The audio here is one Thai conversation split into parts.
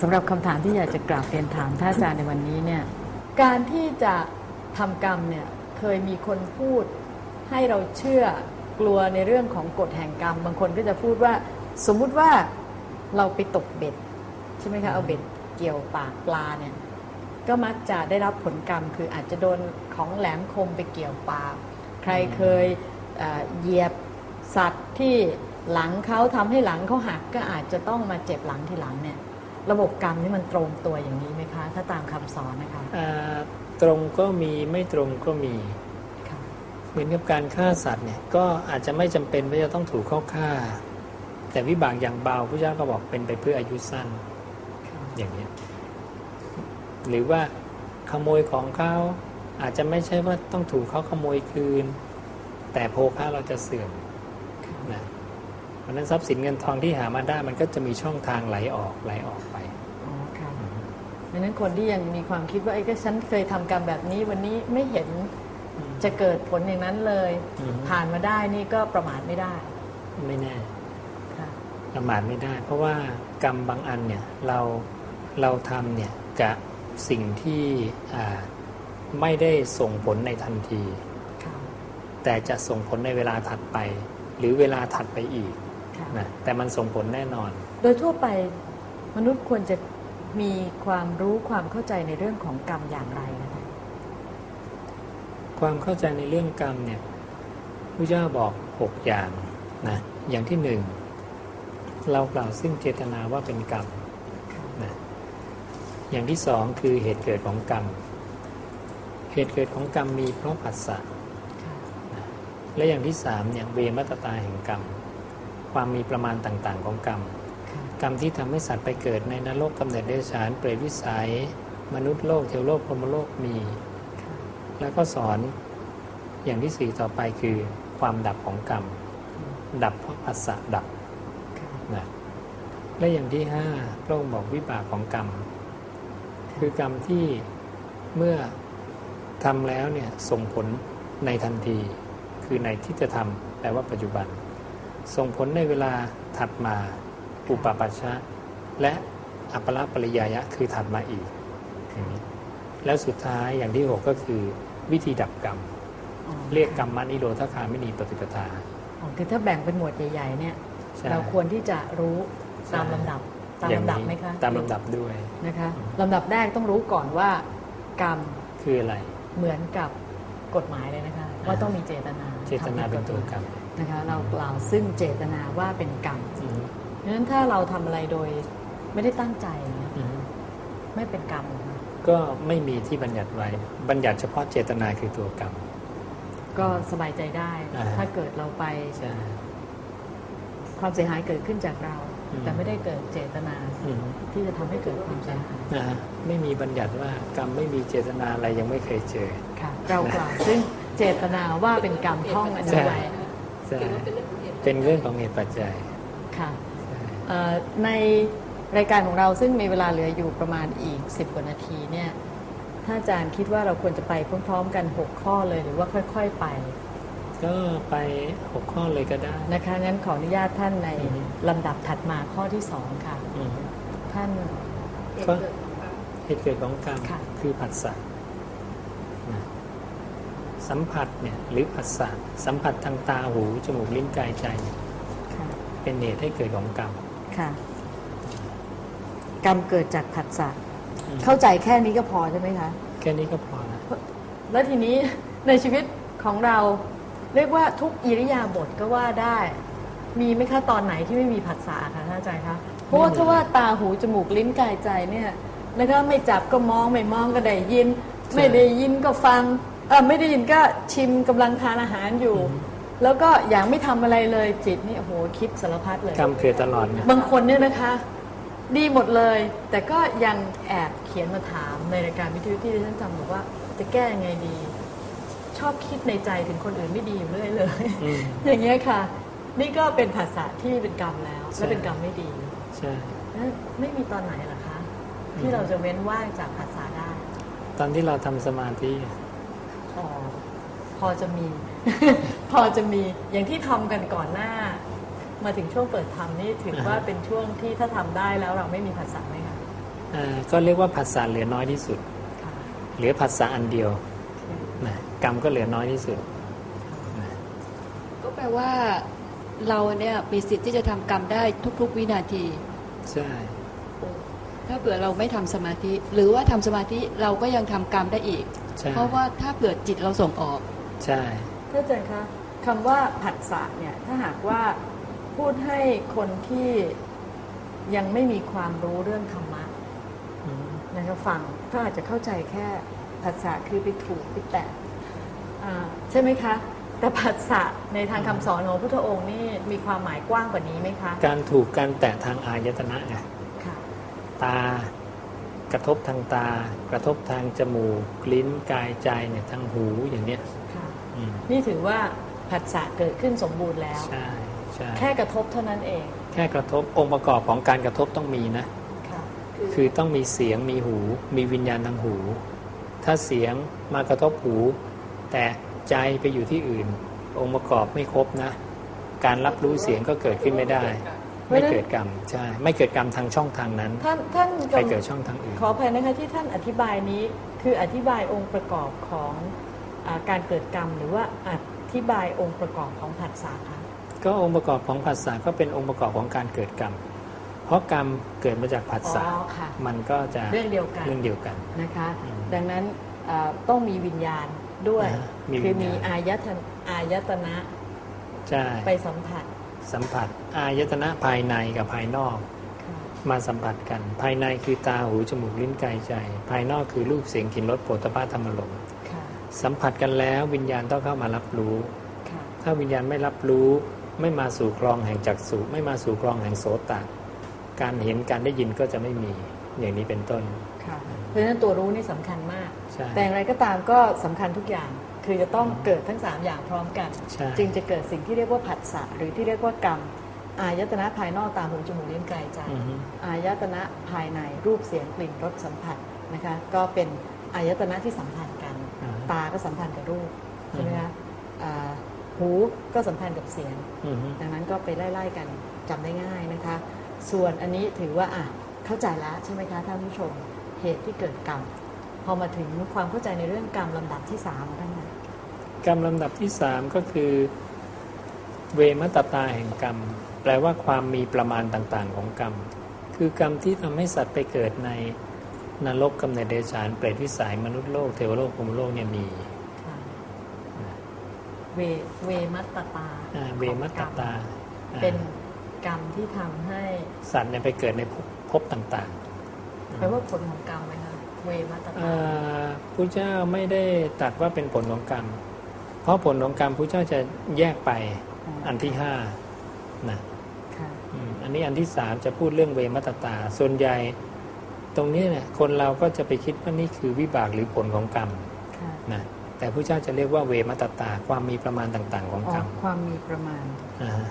สำหรับคำถามที่อยากจะกราบเรียนถามท่านอาจารย์ในวันนี้เนี่ยการที่จะทำกรรมเนี่ยเคยมีคนพูดให้เราเชื่อกลัวในเรื่องของกฎแห่งกรรม บางคนก็จะพูดว่าสมมุติว่าเราไปตกเบ็ดใช่ไหมคะเอาเบ็ดเกี่ยวปากปลาเนี่ยก็มักจะได้รับผลกรรม คืออาจจะโดนของแหลมคมไปเกี่ยวปากใครเคยเหยียบสัตว์ที่หลังเขาทำให้หลังเขาหักก็อาจจะต้องมาเจ็บหลังทีหลังเนี่ย ระบบกรรมนี่มันตรงตัวอย่างนี้ไหมคะ ถ้าตามคำสอนนะคะอ่าตรงก็มีไม่ตรงก็มีค่ะเหมือนกับการฆ่าสัตว์เนี่ยก็อาจจะไม่จำเป็นว่าจะต้องถูกเข้าฆ่า แต่วิบากอย่างเบาพระเจ้าก็บอกเป็นไปเพื่ออายุสั้นค่ะอย่างนี้ยหรือว่าขโมยของเขาอาจจะไม่ใช่ว่าต้องถูกเขาขโมยคืน แต่โภคะเราจะเสื่อมค่ะนะ เพราะฉะนั้นทรัพย์สินเงินทองที่หามาได้มันก็จะมีช่องทางไหลออกไหลออกไปอ๋อค่ะดังนั้นคนที่ยังมีความคิดว่าไอ้ก็ฉันเคยทำกรรมแบบนี้วันนี้ไม่เห็นจะเกิดผลอย่างนั้นเลยอืมผ่านมาได้นี่ก็ประมาทไม่ได้ ไม่แน่ค่ะประมาทไม่ได้ เพราะว่ากรรมบางอันเนี่ยเราเราทำเนี่ยกับสิ่งที่อ่าไม่ได้ส่งผลในทันทีค่ะแต่จะส่งผลในเวลาถัดไป หรือเวลาถัดไปอีกค่ะ นะแต่มันส่งผลแน่นอน โดยทั่วไปมนุษย์ควรจะมีความรู้ความเข้าใจในเรื่องของกรรมอย่างไรนะคะความเข้าใจในเรื่องกรรมเนี่ยพระเจ้าบอกหกอย่างนะอย่างที่หนึ่งเรากล่าวซึ่งเจตนาว่าเป็นกรรมค่ะนะอย่างที่สองคือเหตุเกิดของกรรม เหตุเกิดของกรรมมีเพราะผัสสะค่ะและอย่างที่สามเนี่ยเวมัตตาแห่งกรรม ความมีประมาณต่างๆ ของกรรมค่ะกรรมที่ทำให้สัตว์ไปเกิดในนรกกำเนิดเดรัจฉานเปรตวิสัย มนุษย์โลกเทวโลกพรหมโลกมีค่ะแล้วก็สอนอย่างที่สี่ต่อไปคือความดับของกรรม ดับเพราะผัสสะดับค่ะนะและอย่างที่ห้าพระองค์บอกวิบากของกรรม คือกรรมที่เมื่อทำแล้วเนี่ยส่งผลในทันที คือในที่จะทำแปลว่าปัจจุบัน ส่งผลในเวลาถัดมาอุปปัชชะ และอัปปละปริยายะคือถัดมาอีกอย่างนี้แล้วสุดท้ายอย่างที่หกก็คือวิธีดับกรรมอ๋อเรียกกรรมมานิโรธคามินีปฏิปทาอ๋อคือถ้าแบ่งเป็นหมวดใหญ่ๆเนี่ยใช่เราควรที่จะรู้ใช่ตามลำดับตามอย่างลำดับนี้ไหมคะตามลำดับด้วยนะคะลำดับแรกต้องรู้ก่อนว่ากรรมคืออะไรเหมือนกับกฎหมายเลยนะคะ ว่าต้องมีเจตนา เจตนาเป็นตัวกรรม นะคะเรากล่าวซึ่งเจตนาว่าเป็นกรรมอืมดังนั้นถ้าเราทำอะไรโดยไม่ได้ตั้งใจเนี่ยอืมไม่เป็นกรรมเหรอคะก็ไม่มีที่บัญญัติไว้ บัญญัติเฉพาะเจตนาคือตัวกรรม ก็สบายใจได้อ่าถ้าเกิดเราไปใช่ความเสียหายเกิดขึ้นจากเราอืมแต่ไม่ได้เกิดเจตนาอืมที่จะทำให้เกิดความเสียหายนะฮะไม่มีบัญญัติว่ากรรมไม่มีเจตนาอะไรยังไม่เคยเจอค่ะเรากล่าวซึ่งเจตนาว่าเป็นกรรมท่องอันนี้ไว้ ใช่เป็นเรื่องของเหตุปัจจัยค่ะเอ่อในรายการของเราซึ่งมีเวลาเหลืออยู่ประมาณอีก 10 กว่านาทีเนี่ยถ้าอาจารย์คิดว่าเราควรจะไปพร้อมๆกัน 6 ข้อเลยหรือว่าค่อย ๆไป ก็ไปหกข้อเลยก็ได้นะคะงั้นขออนุญาตท่านในลำดับถัดมาข้อที่ 2 ค่ะอืมท่านก็เหตุเกิดของกรรมค่ะคือผัสสะนะ สัมผัสเนี่ยหรือผัสสะสัมผัสทางตาหูจมูกลิ้นกายใจเนี่ยค่ะเป็นเหตุให้เกิดของกรรมค่ะ กรรมเกิดจากผัสสะอืมเข้าใจแค่นี้ก็พอใช่ไหมคะ แค่นี้ก็พอนะแล้วทีนี้ในชีวิตของเราเรียกว่าทุกอิริยาบถก็ว่าได้ มีไหมคะตอนไหนที่ไม่มีผัสสะคะท่านอาจารย์คะเพราะว่าถ้าว่าตาหูจมูกลิ้นกายใจเนี่ยแล้วก็ไม่จับก็มองไม่มองก็ได้ยิน ไม่ได้ยินก็ฟัง เออไม่ได้ยินก็ชิมกำลังทานอาหารอยู่ แล้วก็อย่างไม่ทำอะไรเลยจิตนี่โอ้โหคิดสารพัดเลย กรรมเกิดตลอดนะบางคนเนี่ยนะคะ ดีหมดเลย แต่ก็ยังแอบเขียนมาถามในรายการวิทยุที่ดิฉันจำบอกว่า จะแก้ยังไงดี ชอบคิดในใจถึงคนอื่นไม่ดีอยู่เรื่อยเลย อืม อย่างเงี้ยค่ะ นี่ก็เป็นภาษาที่เป็นกรรมแล้ว ใช่ และเป็นกรรมไม่ดีใช่แล้วไม่มีตอนไหนเหรอคะ ที่เราจะเว้นว่างจากภาษาได้ ตอนที่เราทำสมาธิ พอพอจะมี พอจะมีอย่างที่ทำกันก่อนหน้า มาถึงช่วงเปิดทำนี่ถือว่าเป็นช่วงที่ถ้าทำได้แล้วเราไม่มีภาษาไหมคะอ่าก็เรียกว่าผัสสะเหลือน้อยที่สุดค่ะเหลือผัสสะอันเดียวนะกรรมก็เหลือน้อยที่สุดนะก็แปลว่าเราเนี่ยมีสิทธิ์ที่จะทำกรรมได้ทุก ๆ วินาที ใช่ ถ้าเผื่อเราไม่ทำสมาธิ หรือว่าทำสมาธิเราก็ยังทำกรรมได้อีกใช่เพราะว่าถ้าเผื่อจิตเราส่งออก ใช่ท่านอาจารย์คะคำว่าผัสสะเนี่ยถ้าหากว่าพูดให้คนที่ยังไม่มีความรู้เรื่องธรรมะอืมนะคะฟังก็อาจจะเข้าใจแค่ผัสสะคือไปถูกไปแตะอ่าใช่ไหมคะ แต่ผัสสะในทางคำสอนของพระพุทธองค์นี่มีความหมายกว้างกว่านี้ไหมคะ การถูกการแตะทางอายตนะไงค่ะ ตา กระทบทางตา กระทบทางจมูก ลิ้นกายใจเนี่ยทางหูอย่างเนี้ยค่ะอืมนี่ถือว่าผัสสะเกิดขึ้นสมบูรณ์แล้วใช่ใช่แค่กระทบเท่านั้นเอง แค่กระทบองค์ประกอบของการกระทบต้องมีนะค่ะคือต้องมีเสียงมีหู มีวิญญาณทางหู ถ้าเสียงมากระทบหู แต่ใจไปอยู่ที่อื่น องค์ประกอบไม่ครบนะ การรับรู้เสียงก็เกิดขึ้นไม่ได้ ไม่เกิดกรรมใช่ไม่เกิดกรรมทางช่องทางนั้น ท่านท่านไปกำเกิดช่องทางอื่นขออภัยนะคะที่ท่านอธิบายนี้คืออธิบายองค์ประกอบของอาการเกิดกรรม หรือว่าอธิบายองค์ประกอบของผัสสะคะก็องค์ประกอบของผัสสะก็เป็นองค์ประกอบของการเกิดกรรม เพราะกรรมเกิดมาจากผัสอ๋สะอค่ะมันก็จะเรื่องเดียวกันเรื่องเดียวกันนะคะอืมดังนั้นอ่าต้องมีวิญญาณด้วยอ่ามีคือวิญญาณมีอายตนอายตนะใช่ไปสัมผัส สัมผัสอายตนะภายในกับภายนอกค่ะมาสัมผัสกัน ภายในคือตาหูจมูกลิ้นกายใจ ภายนอกคือรูปเสียงกลิ่นรสโผฏฐัพพะธรรมลมณ์ค่ะสัมผัสกันแล้ววิญญาณต้องเข้ามารับรู้ค่ะถ้าวิญญาณไม่รับรู้ไม่มาสู่คลองแห่งจักษุไม่มาสู่คลองแห่งโสตะการเห็นการได้ยินก็จะไม่มีอย่างนี้เป็นต้นค่ะเพราะฉะนั้นตัวรู้นี่สำคัญมากใช่แต่อย่างไรก็ตามก็สำคัญทุกอย่าง คือจะต้องเกิดทั้ง 3 อย่างพร้อมกันใช่จึงจะเกิดสิ่งที่เรียกว่าผัสสะหรือที่เรียกว่ากรรม อายตนะภายนอกตาหูจมูกลิ้นกายใจอือฮึอายตนะภายในรูปเสียงกลิ่นรสสัมผัสนะคะก็เป็นอายตนะที่สัมพันธ์กันอ่าตาก็สัมพันธ์กับรูปใช่ไหมอือฮึคะอ่าหูก็สัมพันธ์กับเสียงอือฮึดังนั้นก็ไปไล่ๆกันจำได้ง่ายนะคะ ส่วนอันนี้ถือว่าอะเข้าใจแล้วใช่ไหมคะท่านผู้ชมเหตุที่เกิดกรรม พอมาถึงความเข้าใจในเรื่องกรรมลำดับที่สามท่านนะ กรรมลำดับที่สามก็คือ เวมัตตตาแห่งกรรม แปลว่าความมีประมาณต่างๆ ของกรรม คือกรรมที่ทำให้สัตว์ไปเกิดในนรกกำเนิดเดรัจฉานเปรตวิสัยมนุษย์โลกเทวโลกภูมิโลกเนี่ยมีค่ะเวเวมัตตตาอ่าเวมัตตตาอ่าเป็นกรรมที่ทำให้สัตว์เนี่ยไปเกิดในภพภพต่างแปลว่าผลของกรรมไหมคะเวมัตตๆตาอ่าพระเจ้าไม่ได้ตรัดว่าเป็นผลของกรรม เพราะผลของกรรมพระเจ้าจะแยกไปอันที่ห้านะค่ะอืมอันนี้อันที่สามจะพูดเรื่องเวมัตตา ส่วนใหญ่ตรงนี้เนี่ยคนเราก็จะไปคิดว่านี่คือวิบากหรือผลของกรรมค่ะนะแต่พระเจ้าจะเรียกว่าเวมัตตา ความมีประมาณต่างๆ ของอ๋อกรรมความมีประมาณอ่าฮะ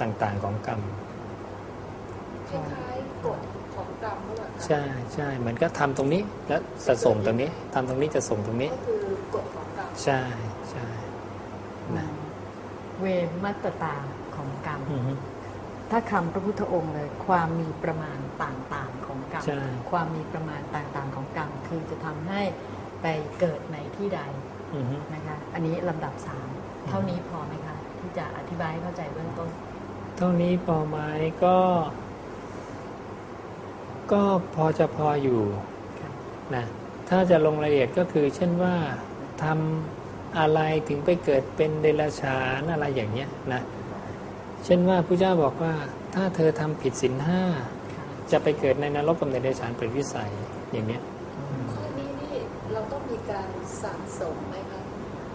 ต่างๆของกรรมคล้ายๆกฎของกรรมนั่นแหละค่ะใช่ใช่เหมือนก็ทำตรงนี้แล้วจะส่งตรงนี้ทำตรงนี้จะส่งตรงนี้ก็คือกฎของกรรม ใช่ใช่นะเวมัตตตาของกรรมอือฮึถ้าคำพระพุทธองค์เลย ความมีประมาณต่างๆของกรรมใช่ความมีประมาณต่างๆของกรรม คือจะทำให้ไปเกิดในที่ใดอือฮึนะคะ อันนี้ลำดับสามเท่านี้พอไหมคะ ที่จะอธิบายให้เข้าใจเบื้องต้น เท่านี้พอไหมก็ ก็พอจะพออยู่ค่ะนะถ้าจะลงรายละเอียดก็คือเช่นว่า ทำอะไรถึงไปเกิดเป็นเดรัจฉานอะไรอย่างเงี้ยนะเช่นว่าพระเจ้าบอกว่าถ้าเธอทำผิดศีลห้าค่ะจะไปเกิดในนรกกำเนิดเดรัจฉานเป็นวิสัยอย่างเนี้ยข้อนี้นี่เราต้องมีการสั่งสมไหมคะ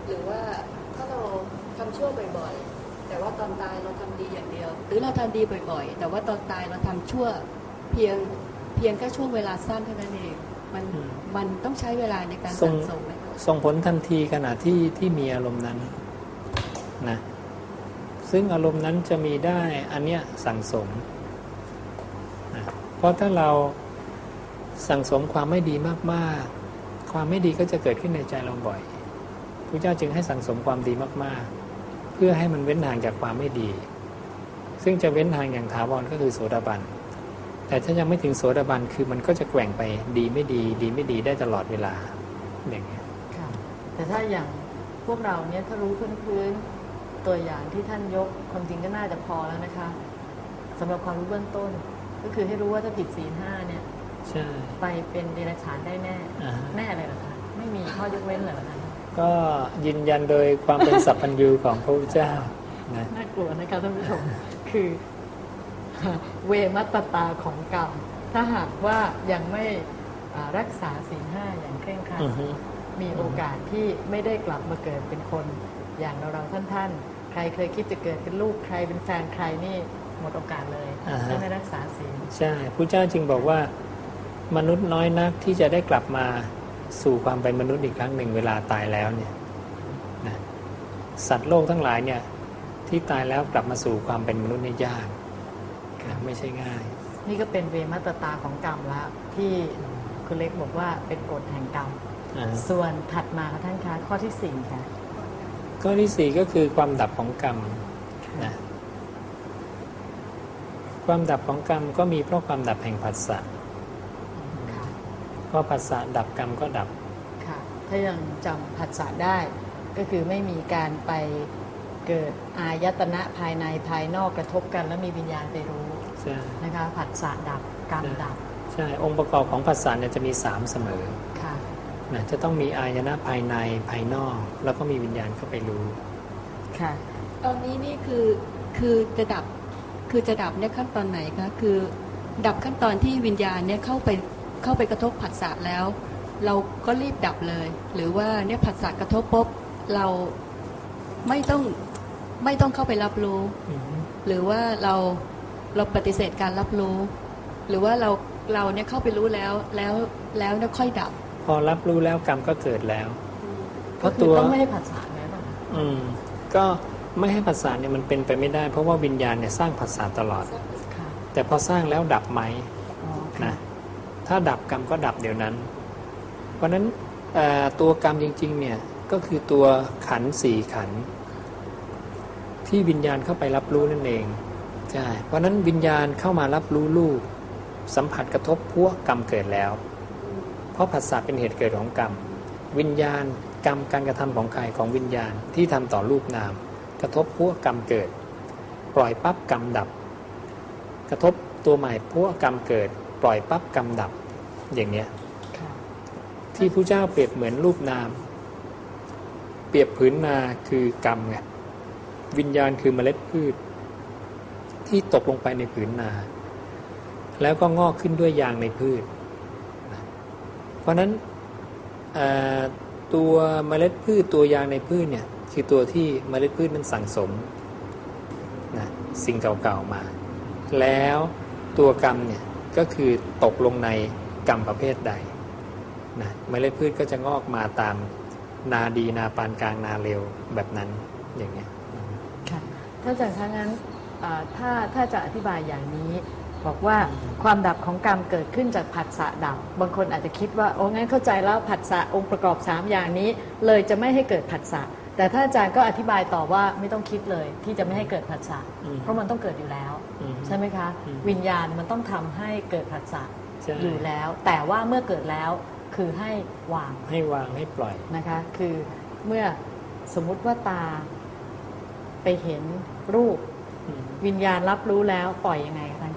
หรือว่าถ้าเราทำชั่วบ่อยๆ แต่ว่าตอนตายเราทำดีอย่างเดียว หรือเราทำดีบ่อยๆ แต่ว่าตอนตายเราทำชั่วเพียงเพียงแค่ช่วงเวลาสั้นเท่านั้นเองมันอืมมันต้องใช้เวลาในการส่สั่งงสมไหมคะ ส่งผลทันทีขณะที่ที่มีอารมณ์นั้นนะซึ่งอารมณ์นั้นจะมีได้อันเนี้ยสั่งสมนะเพราะถ้าเราสั่งสมความไม่ดีมากๆ ความไม่ดีก็จะเกิดขึ้นในใจเราบ่อยพระเจ้าจึงให้สั่งสมความดีมากๆ เพื่อให้มันเว้นห่างจากความไม่ดี ซึ่งจะเว้นห่างอย่างถาวรก็คือโสดาบัน แต่ถ้ายังไม่ถึงโสดาบันคือมันก็จะแกว่งไปดีไม่ดี ดีไม่ดีได้ตลอดเวลาอย่างเงี้ย แต่ถ้าอย่างพวกเราเนี่ยถ้ารู้พื้นๆตัวอย่างที่ท่านยกความจริงก็น่าจะพอแล้วนะคะสำหรับความรู้เบื้องต้น ก็คือให้รู้ว่าถ้าผิดศีลห้าเนี่ยใช่ไปเป็นเดรัจฉานได้แน่อ่าฮะแน่เลยเหรอคะไม่มีข้อยกเว้นเลยเหรอคะก็ยืนยันโดยความเป็นสัพพัญญูของพระพุทธเจ้านะน่ากลัวนะคะท่านผู้ชมคือเวมัตตาของกรรม ถ้าหากว่ายังไม่อ่ารักษาศีลห้าอย่างเคร่งครัดอือฮึ มีโอกาสที่ไม่ได้กลับมาเกิดเป็นคน อย่างเราเราท่านท่านๆ ใครเคยคิดจะเกิดเป็นลูกใครเป็นแฟนใครนี่หมดโอกาสเลยอ่าฮะถ้าไม่รักษาศีลใช่พระเจ้าจึงบอกว่ามนุษย์น้อยนักที่จะได้กลับมาสู่ความเป็นมนุษย์อีกครั้งหนึ่งเวลาตายแล้วเนี่ยนะสัตว์โลกทั้งหลายเนี่ยที่ตายแล้วกลับมาสู่ความเป็นมนุษย์เนี่ยยากนะไม่ใช่ง่าย นี่ก็เป็นเวมัตตาของกรรมแล้วที่คุณเล็กบอกว่าเป็นกฎแห่งกรรมอ่า ส่วนถัดมาค่ะท่านคะข้อที่สี่ค่ะ ข้อที่สี่ก็คือความดับของกรรมนะความดับของกรรมก็มีเพราะความดับแห่งผัสสะค่ะเพราะผัสสะดับกรรมก็ดับค่ะถ้ายังจำผัสสะได้ก็คือไม่มีการไปเกิดอายตนะภายในภายนอกกระทบกัน แล้วมีวิญญาณไปรู้ใช่นะคะผัสสะดับกรรมดับ ใช่ องค์ประกอบของผัสสะเนี่ยจะมีสามเสมอค่ะ นะจะต้องมีอายนะภายในภายนอก แล้วก็มีวิญญาณเข้าไปรู้ค่ะ ตอนนี้นี่คือคือจะดับคือจะดับเนี่ยขั้นตอนไหนคะคือดับขั้นตอนที่วิญญาณเนี่ยเข้าไปเข้าไปกระทบผัสสะแล้ว เราก็รีบดับเลย หรือว่าเนี่ยผัสสะกระทบปุ๊บเราไม่ต้องไม่ต้องเข้าไปรับรู้ หรือว่าเราเราปฏิเสธการรับรู้ หรือว่าเราเราเนี่ยเข้าไปรู้แล้วแล้วแล้วเนี่ยค่อยดับ พอรับรู้แล้วกรรมก็เกิดแล้ว เพก็ราะคืตัอวต้องไม่ให้ผัสสะไหมบ้างอืมก็ไม่ให้ผัสสะเนี่ยมันเป็นไปไม่ได้ เพราะว่าวิญญาณเนี่ยสร้างผัสสะตลอดค่ะแต่พอสร้างแล้วดับไหมอ๋อนะถ้าดับกรรมก็ดับเดี๋ยวนั้น เพราะฉะนั้นเอ่อตัวกรรมจริงๆเนี่ยก็คือตัวขันธ์สี่ขันธ์ที่วิญญาณเข้าไปรับรู้นั่นเองใช่เพราะฉะนั้นวิญญาณเข้ามารับรู้รูปสัมผัสกระทบพวกกรรมเกิดแล้ว เพราะผัสสะเป็นเหตุเกิดของกรรม วิญญาณกรรมการกระทำของใครของวิญญาณที่ทำต่อรูปนาม กระทบพวกกรรมเกิด ปล่อยปั๊บกรรมดับ กระทบตัวใหม่พวกกรรมเกิด ปล่อยปั๊บกรรมดับอย่างเนี้ยค่ะที่ผู้เจ้าเปรียบเหมือนรูปนาม เปรียบผืนนาคือกรรมไงวิญญาณคือเมล็ดพืช ที่ตกลงไปในผืนนา แล้วก็งอกขึ้นด้วยยางในพืชนะเพ ราะนั้นตัวเมล็ดพืชตัวยางในพืชเนี่ยคือตัวที่เมล็ดพืชนั้นสั่งสมนะสิ่งเก่าๆมา แล้วตัวกรรมเนี่ยก็คือตกลงในกรรมประเภทใดนะเมล็ดพืชก็จะงอกมาตามนาดีนาปานกลางนาเร็วแบบนั้นอย่างเงี้ยค่ะถ้าจากทางนั้นถ้าถ้าจะอธิบายอย่างนี้ บอกว่าความดับของกรรมเกิดขึ้นจากผัสสะดับ บางคนอาจจะคิดว่าโอ้งั้นเข้าใจแล้วผัสสะองค์ประกอบ 3 อย่างนี้ เลยจะไม่ให้เกิดผัสสะแต่ถ้าอาจารย์ก็อธิบายต่อว่าไม่ต้องคิดเลยที่จะไม่ให้เกิดผัสสะอืมเพราะมันต้องเกิดอยู่แล้วอืมใช่ไหมคะอืมวิญญาณมันต้องทำให้เกิดผัสสะใช่อยู่แล้ว แต่ว่าเมื่อเกิดแล้วคือให้วางให้วางให้ปล่อยนะคะ คือเมื่อสมมุติว่าตาไปเห็นรูปอืมวิญญาณรับรู้แล้วปล่อยยังไงคะท่านคะ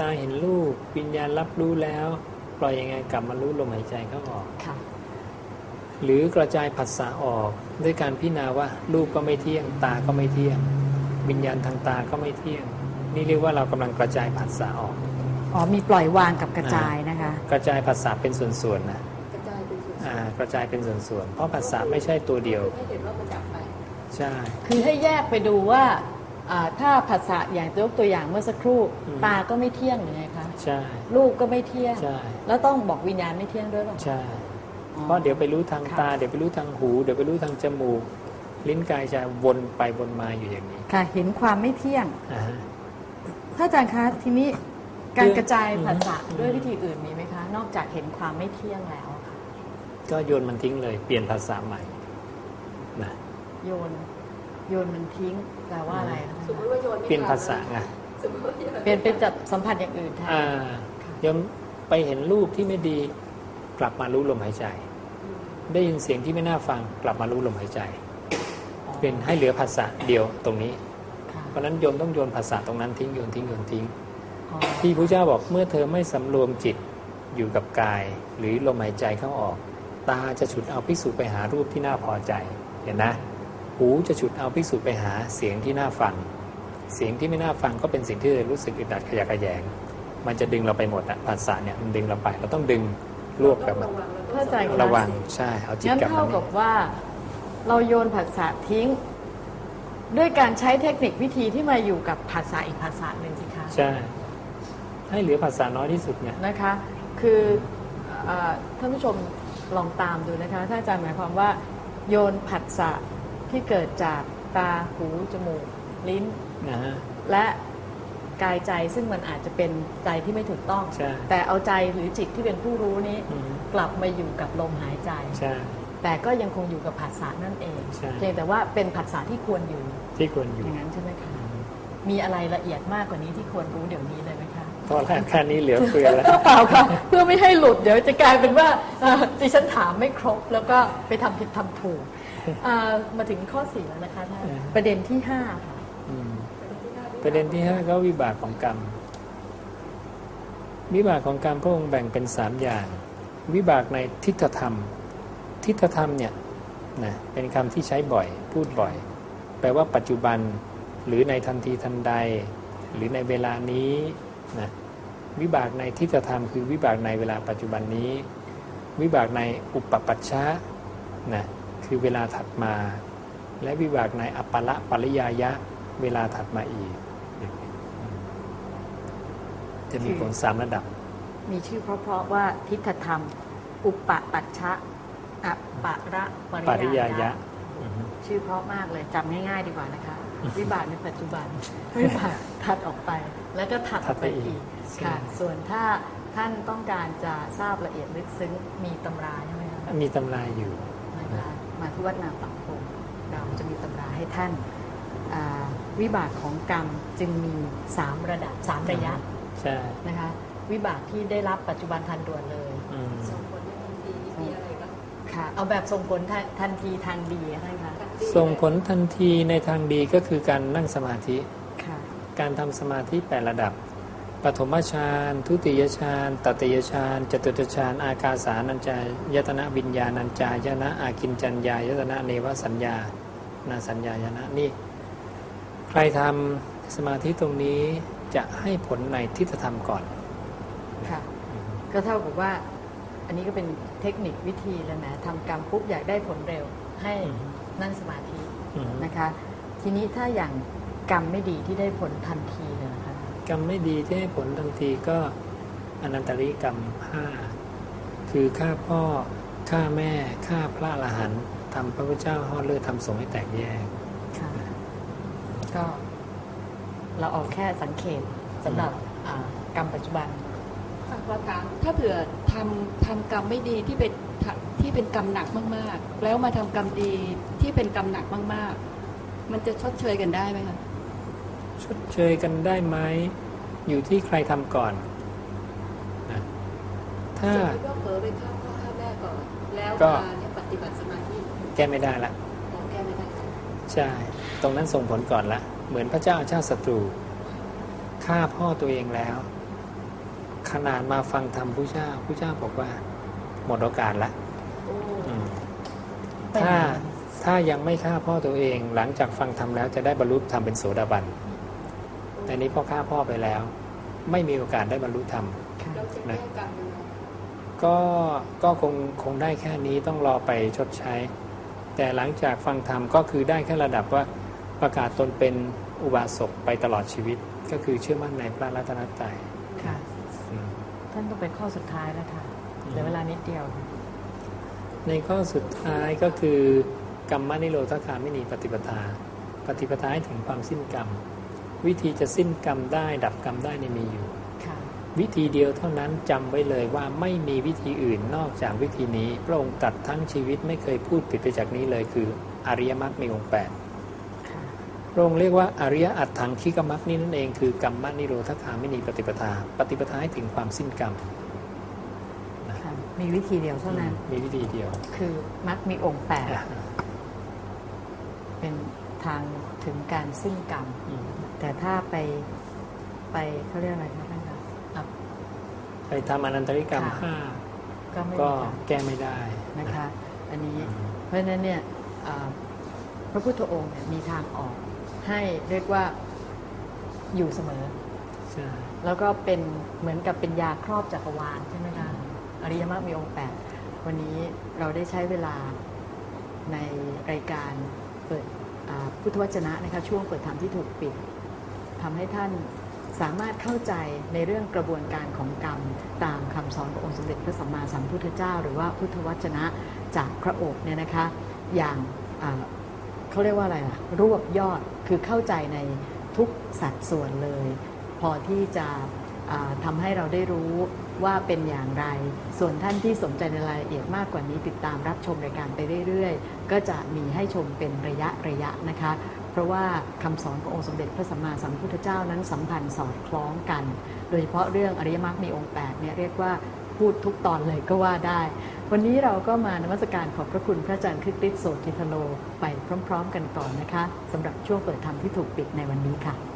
ตาเห็นรูปวิญญาณรับรู้แล้ว ปล่อยยังไงกลับมารู้ลมหายใจเข้าออกค่ะหรือกระจายผัสสะออกด้วยการพิจารณาว่ารูปก็ไม่เที่ยง ตาก็ไม่เที่ยง วิญญาณทางตาก็ไม่เที่ยง นี่เรียกว่าเรากำลังกระจายผัสสะออกอ๋อมีปล่อยวางกับกระจายนะคะ กระจายผัสสะเป็นส่วนๆนะกระจายเป็นส่วนอ่ากระจายเป็นส่วนๆเพราะผัสสะไม่ใช่ตัวเดียวให้เห็นว่ามันดับไปใช่คือให้แยกไปดูว่าอ่า ถ้าภาษาอย่างยกตัวอย่างเมื่อสักครู่อืมตาก็ไม่เที่ยงหรือไงคะใช่รูปก็ไม่เที่ยง ใช่ แล้วต้องบอกวิญญาณไม่เที่ยงด้วยหรอใช่อ๋อเพราะเดี๋ยวไปรู้ทางค่ะตา เดี๋ยวไปรู้ทางหู เดี๋ยวไปรู้ทางจมูก ลิ้นกายจะวนไปวนมาอยู่อย่างนี้ ค่ะ เห็นความไม่เที่ยงอ่าฮะถ้าอาจารย์คะทีนี้การกระจายอืมภาษาด้วยวิธีอื่นมีไหมคะ นอกจากเห็นความไม่เที่ยงแล้วค่ะก็โยนมันทิ้งเลย เปลี่ยนภาษาใหม่นะโยน โยนมันทิ้งแปลว่าอะไรคะสมมติว่าโยนไม่เปลี่ยนทัภาษาไงสมมติว่าอย่างเปลี่ยนเป็นจับสัมผัสอย่างอื่นแทนอ่าโยมไปเห็นรูปที่ไม่ดีกลับมารู้ลมหายใจ ได้ยินเสียงที่ไม่น่าฟังกลับมารู้ลมหายใจ เป็นให้เหลือภาษาเดียวตรงนี้ค่ะเพราะฉะนั้นโยมต้องโยนภาษาตรงนั้นทิ้งโยนทิ้งโยนทิ้งอ๋อที่พระเจ้าบอกเมื่อเธอไม่สำรวมจิตอยู่กับกาย หรือลมหายใจเข้าออก ตาจะฉุดเอาภิกษุไปหารูปที่น่าพอใจเห็นนะ หูจะฉุดเอาภิกษุไปหาเสียงที่น่าฟัง เสียงที่ไม่น่าฟังก็เป็นสิ่งที่รู้สึกอึดอัดขยะแขยง มันจะดึงเราไปหมดอะภาษาเนี่ยมันดึงเราไป เราต้องดึงรวบกลับต้มาองระวังแล้วก็เข้าใจค่ะระวังใช่เอาจิตงั้นกลับเท่ามากับนี่ว่าเราโยนภาษาทิ้ง ด้วยการใช้เทคนิควิธีที่มาอยู่กับภาษาอีกภาษาหนึ่งสิคะใช่ ให้เหลือภาษาน้อยที่สุดไงนะคะ คือเอ่อท่านผู้ชมลองตามดูนะคะถ้าอาจารย์หมายความว่าโยนผัสสะ ที่เกิดจากตาหูจมูก ลิ้น นะฮะ และกายใจซึ่งมันอาจจะเป็นใจที่ไม่ถูกต้อง ใช่ แต่เอาใจหรือจิตที่เป็นผู้รู้นี้อืมกลับมาอยู่กับลมหายใจ ใช่ แต่ก็ยังคงอยู่กับผัสสะนั่นเอง ใช่ เพียงแต่ว่าเป็นผัสสะที่ควรอยู่ที่ควรอยู่อย่างนั้นใช่ไหมคะมีอะไรละเอียดมากกว่านี้ที่ควรรู้เดี๋ยวนี้เลยไหมคะเพราะแค่นี้เหลือเฟือแล้ว เปล่าค่ะเพื่อไม่ให้หลุดเดี๋ยวจะกลายเป็นว่าเอ่อดิฉันถามไม่ครบ แล้วก็ไปทำผิดทำถูก เอ่อมาถึงข้อสี่แล้วนะคะท่านเออประเด็นที่ห้าค่ะอืมประเด็นที่ห้าก็วิบากของกรรม วิบากของกรรมพระองค์แบ่งเป็นสามอย่าง วิบากในทิฏฐธรรม ทิฏฐธรรมเนี่ยนะเป็นคำที่ใช้บ่อย พูดบ่อย แปลว่าปัจจุบันหรือในทันทีทันใด หรือในเวลานี้นะวิบากในทิฏฐธรรมคือวิบากในเวลาปัจจุบันนี้ วิบากในอุปปัชชะนะ คือเวลาถัดมา และวิบากในอัปปะละปริยายะเวลาถัดมาอีก จะมีผลสามระดับ มีชื่อเพราะๆว่าทิฏฐธรรม อุปปัชชะอัปปะระปปริริยายะยายะ ชื่อเพราะมากเลยจำง่ายๆดีกว่านะคะ วิบากในปัจจุบันวิบากถัดออกไป แล้วก็ถัดออกไปอีกค่ะ ส่วนถ้าท่านต้องการจะทราบละเอียดลึกซึ้งมีตำราใช่ไหมคะมีตำราอยู่นะคะ มาที่วัดนาปักพงเราจะมีตำราให้ท่านอ่าวิบากของกรรมจึงมีสามระดับสามระยะใช่นะคะวิบากที่ได้รับปัจจุบันทันด่วนเลยอืมส่งผลในทันทีมีอะไรบ้างค่ะเอาแบบส่งผลทันทันทีทางดีอะท่านคะทันทีส่งผลทันทีในทางดีก็คือการนั่งสมาธิค่ะการทำสมาธิแปดระดับ ปฐมฌานทุติยฌานตติยฌานจตุตฌานอากาสานัญจายตนะวิญญาณัญจายนะอากินจัญญายตนะเนวสัญญานาสัญญายนะนี่ ใครทำสมาธิตรงนี้จะให้ผลในทิฏฐธรรมก่อนค่ะก็เท่ากับว่า อันนี้ก็เป็นเทคนิควิธีแล้วนะทำกรรมปุ๊บอยากได้ผลเร็วให้อืมนั่งสมาธิอืมนะคะ ทีนี้ถ้าอย่างกรรมไม่ดีที่ได้ผลทันทีเลยนะคะ กรรมไม่ดีที่ให้ผลทันทีก็อนันตริกรรมห้าคือฆ่าพ่อฆ่าแม่ฆ่าพระอรหันต์ทำพระพุทธเจ้าห่อดเลือดทำสงฆ์ให้แตกแยกค่ะก็เราเอาแค่สังเขตสำหรับอ่ากรรมปัจจุบันฝากว่าถามถ้าเผื่อทำทำกรรมไม่ดีที่เป็นที่เป็นกรรมหนักมาก ๆ แล้วมาทำกรรมดีที่เป็นกรรมหนักมาก ๆ มันจะชดเชยกันได้ไหมคะ ชดเชยกันได้ไหมอยู่ที่ใครทำก่อนนะถ้าสมมติว่าเผลอไปฆ่าพ่อฆ่าแม่ก่อนแล้วก็มาเนี่ยปฏิบัติสมาธิแก้ไม่ได้ละมองแก้ไม่ได้ใช่ตรงนั้นส่งผลก่อนละเหมือนพระเจ้าอาชาติศัตรูฆ่าพ่อตัวเองแล้ว ขนาดมาฟังธรรมผู้เจ้าผู้เจ้าบอกว่า หมดโอกาสละโอ้อืมไปไหนถ้าถ้ายังไม่ฆ่าพ่อตัวเอง หลังจากฟังธรรมแล้วจะได้บรรลุธรรมเป็นโสดาบัน แต่นี้พอฆ่าพ่อไปแล้ว ไม่มีโอกาสได้บรรลุธรรมค่ะเราจะแก้กรรมยังไงก็ก็คงคงได้แค่นี้ต้องรอไปชดใช้ แต่หลังจากฟังธรรมก็คือได้แค่ระดับว่าประกาศตนเป็นอุบาสกไปตลอดชีวิต ก็คือเชื่อมั่นในพระรัตนตรัยค่ะอืมท่านต้องเป็นข้อสุดท้ายแล้วค่ะเหลือเวลานิดเดียว ในข้อสุดท้ายก็คือกรรมนิโรธคามินีปฏิปทา ปฏิปทาให้ถึงความสิ้นกรรม วิธีจะสิ้นกรรมได้ดับกรรมได้ในยมีอยู่ค่ะวิธีเดียวเท่านั้นจำไว้เลยว่าไม่มีวิธีอื่นนอกจากวิธีนี้ พระองค์ตรัดทั้งชีวิตไม่เคยพูดผิดไปจากนี้เลยคือ อริยมรรคมีองค์แปดค่ะอพระองค์เรียกว่าอริยอัตถังคิกมักนี่นั่นเองคือกรรมนิโรธคามินีปฏิปทา ปฏิปทาให้ถึงความสิ้นกรรมค่ะมีวิธีเดียวเท่านั้น มีวิธีเดียว คือมักมีองค์แปดอะเป็น ทางถึงการสิ้นกรรมอืมแต่ถ้าไปไปเขาเรียกอะไรคะท่านคะอะไปทำอนันตริกรรมค่ะห้าก็ไม่ก็มีการแก้ไม่ได้นะคะ อันนี้อืมเพราะฉะนั้นเนี่ยอ่าพระพุทธองค์เนี่ยมีทางออกให้เรียกว่าอยู่เสมอใช่แล้วก็เป็นเหมือนกับเป็นยาครอบจักรวาลใช่ไหมคะอริยมรรคมีองค์แปดวันนี้เราได้ใช้เวลาในรายการเปิดอ่า พุทธวจนะนะคะช่วงเปิดธรรมที่ถูกปิดทำให้ท่านสามารถเข้าใจในเรื่องกระบวนการของกรรมตามคำสอนขององค์สมเด็จพระสัมมาสัมพุทธเจ้า หรือว่าพุทธวจนะจากพระโอษฐ์เนี่ยนะคะอย่างเขาเรียกว่าอะไรล่ะรวบยอดคือเข้าใจในทุกสัดส่วนเลย พอที่จะ ทำให้เราได้รู้ว่าเป็นอย่างไร ส่วนท่านที่สนใจในรายละเอียดมากกว่านี้ติดตามรับชมรายการไปเรื่อยๆ ก็จะมีให้ชมเป็นระยะระยะนะคะ เพราะว่าคำสอนขององค์สมเด็จพระสัมมาสัมพุทธเจ้านั้นสัมพันธ์สอดคล้องกัน โดยเฉพาะเรื่องอริยมรรคมีองค์8เนี่ยเรียกว่าพูดทุกตอนเลยก็ว่าได้ วันนี้เราก็มานมัสการขอบพระคุณพระอาจารย์คริสติสโสติทโล ไปพร้อม ๆ กันก่อนนะคะสำหรับช่วงเปิดธรรมที่ถูกปิดในวันนี้ค่ะ